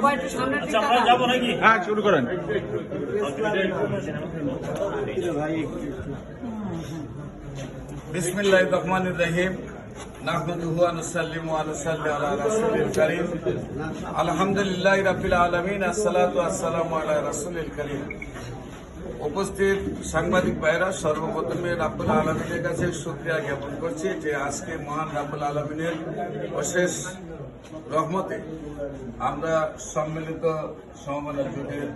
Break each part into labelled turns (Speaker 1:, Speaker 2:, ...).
Speaker 1: সবাই একটু সামনে
Speaker 2: আচ্ছা আমরা যাব নাকি?
Speaker 3: হ্যাঁ শুরু করেন।
Speaker 4: বিসমিল্লাহ রহমান রহিম নাহমাদুহু ওয়া নুসাল্লিমু ওয়া নুসাল্লি আলা রাসূলিল কারীম। আলহামদুলিল্লাহি রাব্বিল আলামিন আসসালাতু ওয়াসসালামু আলা রাসূলিল কারীম। উপস্থিত সাংবাদিক ভাইরা সর্বপ্রথমে রাব্বুল আলমিনের কাছে শুক্রিয়া জ্ঞাপন করছি যে আজকে মহান রাব্বুল আলমিনের অশেষ রহমতে আমরা সম্মিলিত সমমানের যুগের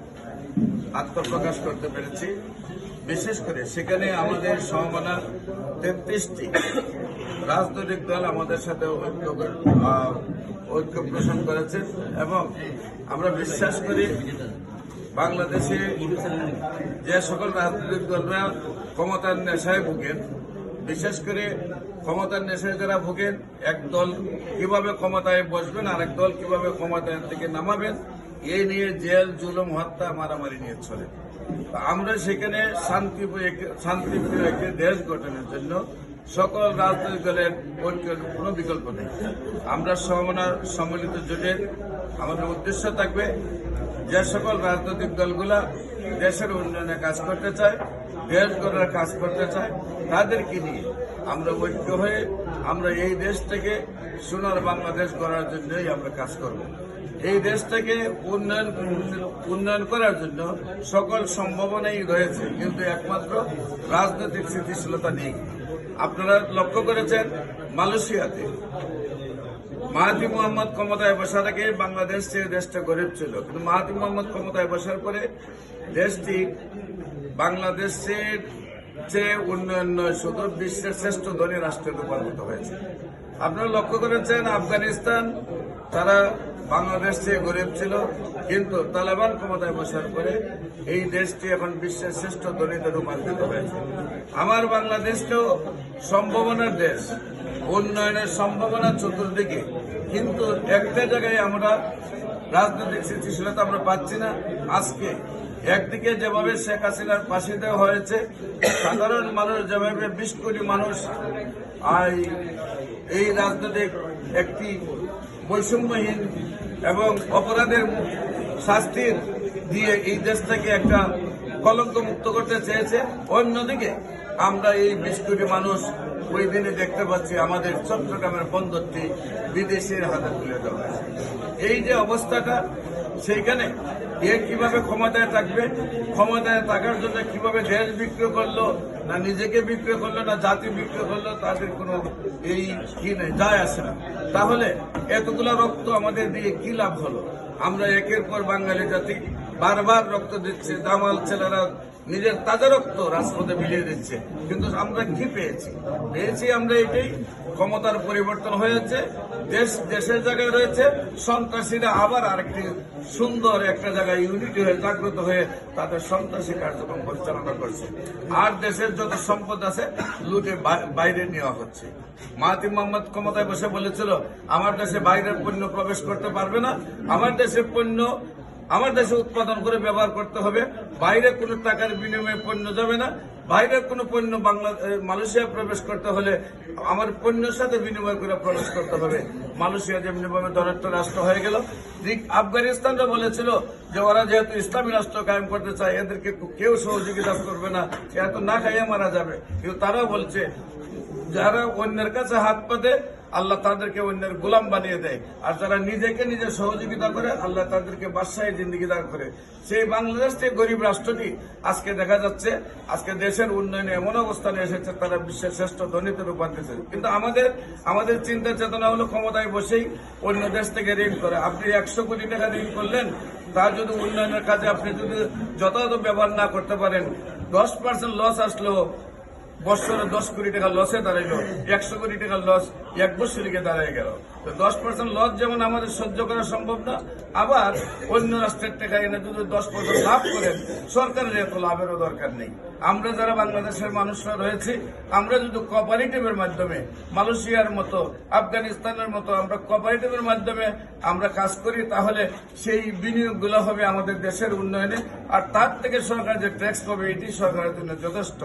Speaker 4: আত্মপ্রকাশ করতে পেরেছি। বিশেষ করে সেখানে আমাদের সমমানার তেত্রিশটি রাজনৈতিক দল আমাদের সাথে ঐক্য ঐক্য পোষণ করেছে এবং আমরা বিশ্বাস করি বাংলাদেশে যে সকল রাজনৈতিক দলরা ক্ষমতার নেশায় ভুগেন, বিশেষ করে ক্ষমতার নেশায় যারা ভুগেন, এক দল কীভাবে ক্ষমতায় বসবেন আর এক দল কীভাবে ক্ষমতায় থেকে নামাবেন এই নিয়ে জেল, জুলুম, হত্যা, মারামারি নিয়ে চলে। আমরা সেখানে শান্তি শান্তিপ্রিয় একটি দেশ গঠনের জন্য সকল রাজনৈতিক দলের ঐক্যের কোনো বিকল্প নেই। আমরা সমনার সম্মিলিত জোটের আমাদের উদ্দেশ্য থাকবে যে সকল রাজনৈতিক দলগুলা দেশের উন্নয়নে কাজ করতে চায় দেশ গড়ার কাজ করতে চায়, তাদেরকে নিয়ে আমরা ঐক্য হয়ে আমরা এই দেশ থেকে সোনার বাংলাদেশ গড়ার জন্যই আমরা কাজ করব। এই দেশটাকে উন্নয়ন উন্নয়ন করার জন্য সকল সম্ভাবনাই রয়েছে, কিন্তু একমাত্র রাজনৈতিক স্থিতিশীলতা নেই। আপনারা লক্ষ্য করেছেন, মালয়েশিয়াতে মাহাতি মোহাম্মদ ক্ষমতায় বসার আগে বাংলাদেশ যে দেশটা গরিব ছিল, কিন্তু মাহাতি মোহাম্মদ ক্ষমতায় বসার পরে দেশটি বাংলাদেশের যে উন্নয়ন নয়, শুধু বিশ্বের শ্রেষ্ঠ ধনী রাষ্ট্রে রূপান্তরিত হয়েছে। আপনারা লক্ষ্য করেছেন, আফগানিস্তান, তারা বাংলাদেশ চেয়ে গরিব ছিল, কিন্তু তালেবান ক্ষমতায় বসার পরে এই দেশটি এখন বিশ্বের শ্রেষ্ঠ ধনীতে রূপান্তরিত হয়েছে। আমার বাংলাদেশকেও সম্ভাবনার দেশ, উন্নয়নের সম্ভাবনা চতুর্দিকে। কিন্তু একটা জায়গায় আমরা রাজনৈতিক স্থিতিশীলতা আমরা পাচ্ছি না। আজকে একদিকে যেভাবে শেখ হাসিনার ফাঁসি দেওয়া হয়েছে, সাধারণ মানুষ যেভাবে বিশ কোটি মানুষ এই রাজনৈতিক একটি বৈষম্যহীন এবং অপরাধের শাস্তির দিয়ে এই দেশটাকে একটা কলঙ্ক মুক্ত করতে চেয়েছে। অন্যদিকে আমরা এই বিশ কোটি মানুষ ওই দিনে দেখতে পাচ্ছি আমাদের চট্টগ্রামের বন্দরটি বিদেশের হাতে তুলে দেওয়া এই যে অবস্থাটা, সেইখানে এ কীভাবে ক্ষমতায় থাকবে? ক্ষমতায় থাকার জন্য কীভাবে দেশ বিক্রয় করল, না নিজেকে বিক্রয় করল, না জাতি বিক্রয় করল, তাদের কোনো এই কি নেই, যায় আসে না। তাহলে এতগুলা রক্ত আমাদের দিয়ে কি লাভ হলো? আমরা একের পর বাঙালি জাতি বারবার রক্ত দিচ্ছে, দামাল ছেলেরা নিজের তাজা রক্ত রাজপথে বিলিয়ে দিচ্ছে। কিন্তু আমরা কি পেয়েছি? পেয়েছি আমরা এটাই ক্ষমতার পরিবর্তন হয়েছে। দেশ দেশের জায়গায় রয়েছে। সন্ত্রাসীরা আবার আরেকটি সুন্দর একটা জায়গায় ইউনিটি হয়ে জাগ্রত হয়ে তাদের সন্ত্রাসী কার্যক্রম পরিচালনা করছে। আর দেশের যত সম্পদ আছে, লুটে বাইরে নেওয়া হচ্ছে। মাহাতি মোহাম্মদ ক্ষমতায় বসে বলেছিল, আমার দেশে বাইরের পণ্য প্রবেশ করতে পারবে না। আমার দেশের পণ্য আমার দেশে উৎপাদন করে ব্যবহার করতে হবে। বাইরে কোনো টাকার বিনিময়ে পণ্য যাবে না। বাইরের কোনো পণ্য বাংলা মালয়েশিয়া প্রবেশ করতে হলে আমার পণ্যের সাথে বিনিময় করে প্রবেশ করতে হবে। মালয়েশিয়া যেমনিভাবে ধনাত্ম রাষ্ট্র হয়ে গেল। আফগানিস্তানরা বলেছিল যে ওরা যেহেতু ইসলামী রাষ্ট্র কায়েম করতে চায়, এদেরকে কেউ সহযোগিতা করবে না। এত না খাইয়ে মারা যাবে। কিন্তু তারাও বলছে যারা অন্যের কাছে হাত পাতে, আল্লাহ তাদেরকে অন্যের গোলাম বানিয়ে দেয়। আর যারা নিজেকে নিজে সহযোগিতা করে, আল্লাহ তাদেরকে বাদশাহী জিন্দিগি দান করে। সেই বাংলাদেশ থেকে গরিব রাষ্ট্রটি আজকে দেখা যাচ্ছে, আজকে দেশের উন্নয়নে এমন অবস্থানে এসেছে, তারা বিশ্বের শ্রেষ্ঠ ধনীতে রূপান্তরিত। কিন্তু আমাদের আমাদের চিন্তা চেতনা হলো ক্ষমতায় বসেই অন্য দেশ থেকে ঋণ করে। আপনি একশো কোটি টাকা ঋণ করলেন, তা যদি উন্নয়নের কাজে আপনি যদি যথাযথ ব্যবহার না করতে পারেন, দশ পার্সেন্ট লস আসলেও বছরে দশ কোটি টাকা লসে দাঁড়াইলো, একশো কোটি টাকার লস এক বছর গিয়ে দাঁড়ায় গেল। তো দশ পার্সেন্ট লস যেমন আমাদের সহ্য করা সম্ভব না, আবার অন্য রাষ্ট্রের টাকা এনে যদি দশ পার্সেন্ট লাভ করেন, সরকারের এত লাভেরও দরকার নেই। আমরা যারা বাংলাদেশের মানুষরা রয়েছি, আমরা যদি কোঅপারেটিভের মাধ্যমে, মালয়েশিয়ার মতো, আফগানিস্তানের মতো আমরা কোঅপারেটিভের মাধ্যমে আমরা কাজ করি, তাহলে সেই বিনিয়োগগুলো হবে আমাদের দেশের উন্নয়নে, আর তার থেকে সরকার যে ট্যাক্স পাবে, এটি সরকারের জন্য যথেষ্ট।